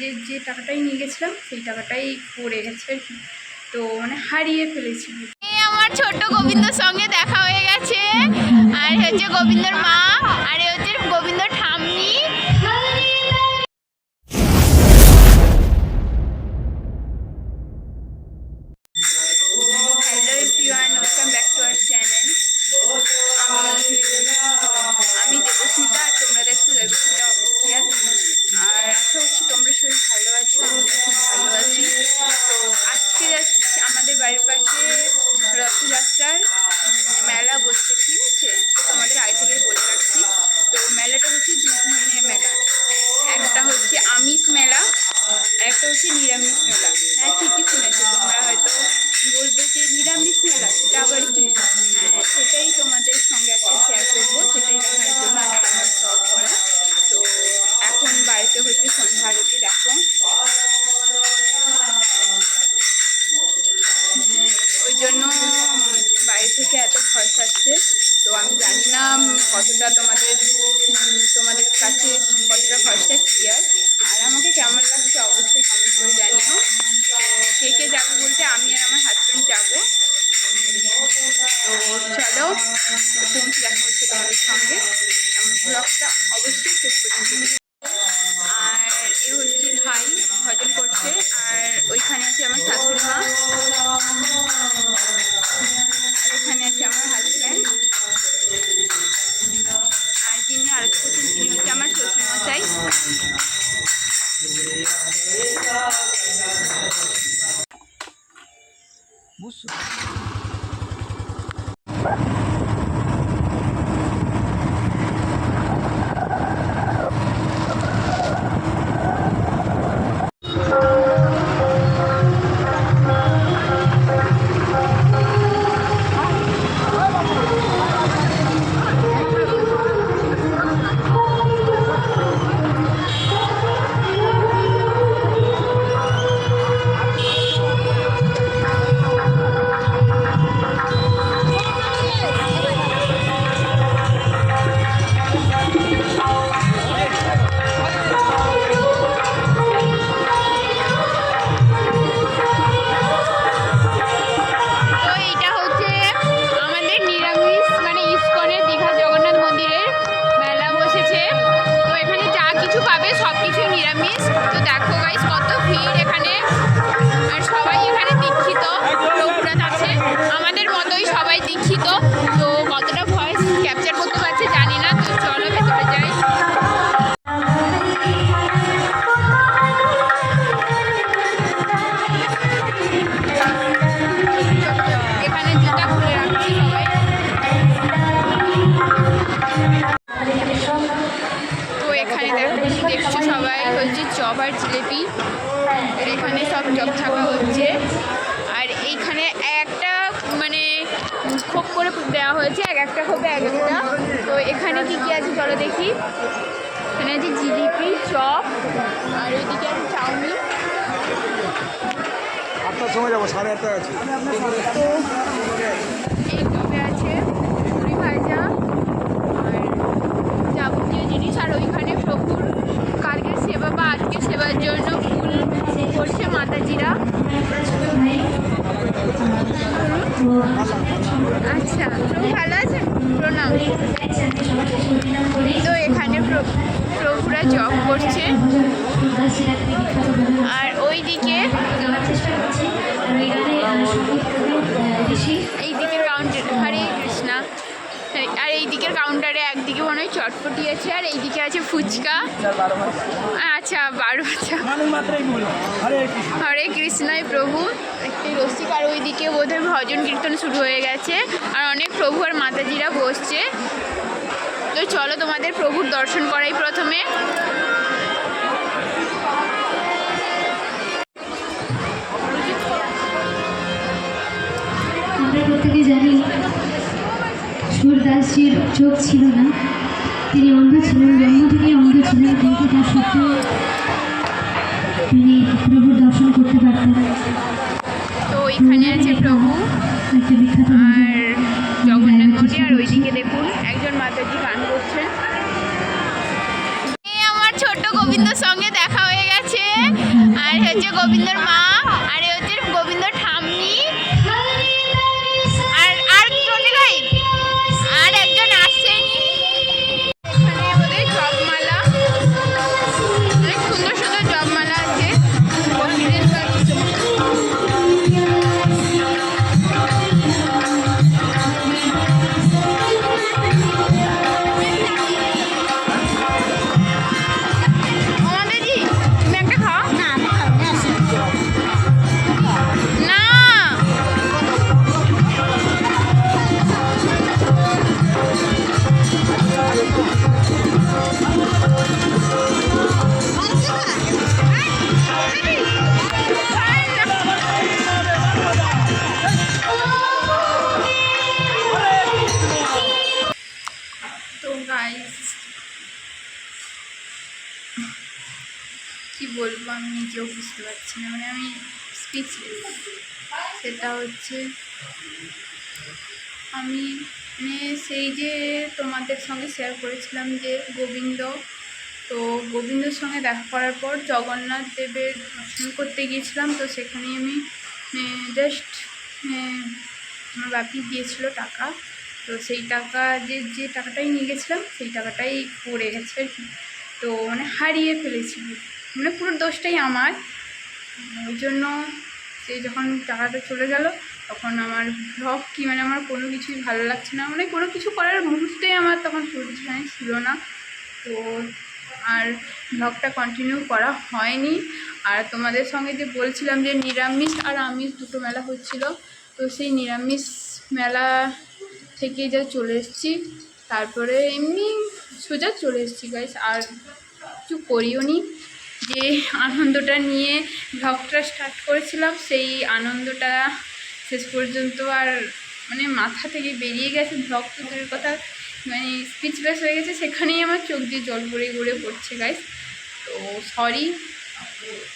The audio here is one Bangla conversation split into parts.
যে যে টাকাটাই নিয়ে গেছিলাম, সেই টাকাটাই পড়ে গেছে তো মানে হারিয়ে ফেলেছি। আমার ছোট্ট গোবিন্দর সঙ্গে দেখা হয়ে গেছে। আর হচ্ছে গোবিন্দর মা, আর হচ্ছে নিরামিষ কতটা তোমাদের তোমাদের কাছে কতটা খরচা ক্লিয়ার আর? আমাকে কেমন লাগছে অবশ্যই কমেন্ট করে জানিও। তো কে কে যাব বলতে আমি আর আমার হাজব্যান্ড যাব। তো চলো পৌঁছে দেখা হচ্ছে তোমাদের সঙ্গে। আমার ব্লগটা অবশ্যই শেষ পর্যন্ত আর জিলেপি আর এখানে সব চপ হচ্ছে। আর এইখানে একটা মানে খোপ করে দেওয়া হয়েছে এক একটা খোপে এক একটা। তো এখানে কি কি আছে চলো দেখি। এখানে আছে জিলিপি চপ আর ওইদিকে আছে চাউমিন। আটটার সময় যাব সাড়ে আটটা আছে তো এই টবে আছে পুরি ভাজা আর যাবতীয় জিনিস আর ওইখানে প্রভুর কালকে সেবা বা আজকে সেবার জন্য ফুল করছে মাতাজিরা আচ্ছা প্রভু ভালো আছেন প্রণাম তো এখানে প্র- প্রভুরা জব করছে। আর ওইদিকে এই দিকের কাউন্টার হরে কৃষ্ণা। আর এই দিকের কাউন্টারে একদিকে মনে হয় চটপটি আছে, আর এইদিকে আছে ফুচকা। আচ্ছা বারো আচ্ছা হরে কৃষ্ণায় প্রভু। একটি রসিক আর ওইদিকে বোধহয় ভজন কীর্তন শুরু হয়ে গেছে। আর অনেক প্রভু আর মাতাজিরা বসছে। চলো তোমাদের প্রভুর দর্শন করাই প্রথমে। আমরা প্রত্যেকে জানি সুরদাসজির চোখ ছিল না। তিনি অন্ধ ছিলেন জন্ম থেকে অন্ধ ছিলেন কিন্তু তার সত্ত্বেও তিনি প্রভুর দর্শন করতে পারতেন। তো ওইখানে আছে প্রভু। একটা বিখ্যাত নিজেও বুঝতে পারছি না। মানে আমি স্পিচলেস সেটা হচ্ছে আমি মানে সেই যে তোমাদের সঙ্গে শেয়ার করেছিলাম যে গোবিন্দ, তো গোবিন্দর সঙ্গে দেখা করার পর জগন্নাথ দেবের দর্শন করতে গিয়েছিলাম। তো সেখানে আমি জাস্ট আমার বাপি দিয়েছিল টাকা। তো সেই টাকা যে যে টাকাটাই নিয়ে গেছিলাম, সেই টাকাটাই পড়ে গেছে আর কি। তো মানে হারিয়ে ফেলেছি। মানে পুরো দোষটাই আমার। ওই জন্য সে যখন টাকাটা চলে গেল, তখন আমার ব্লগ কি মানে আমার কোনো কিছুই ভালো লাগছে না। মানে কোনো কিছু করার মুহূর্তেই আমার তখন পজিশনে ছিল না। তো আর ব্লগটা কন্টিনিউ করা হয়নি। আর তোমাদের সঙ্গে যে বলছিলাম যে নিরামিষ আর আমিষ দুটো মেলা হচ্ছিল, তো সেই নিরামিষ মেলা থেকে যা চলে এসেছি তারপরে এমনি সোজা চলে এসেছি গাইস আর কিছু করিও নি। যে আনন্দটা নিয়ে ভ্লগটা স্টার্ট করেছিলাম, সেই আনন্দটা শেষ পর্যন্ত আর মানে মাথা থেকে বেরিয়ে গেছে ভ্লগ তো দূরের কথা। মানে স্পিচলেস হয়ে গেছে, সেখানেই আমার চোখ দিয়ে জল গড়ে গড়ে পড়ছে গাইস তো সরি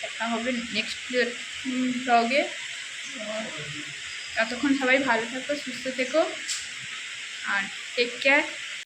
দেখা হবে নেক্সট ব্লগে ততক্ষণ সবাই ভালো থাকো, সুস্থ থেকো। আর টেক কেয়ার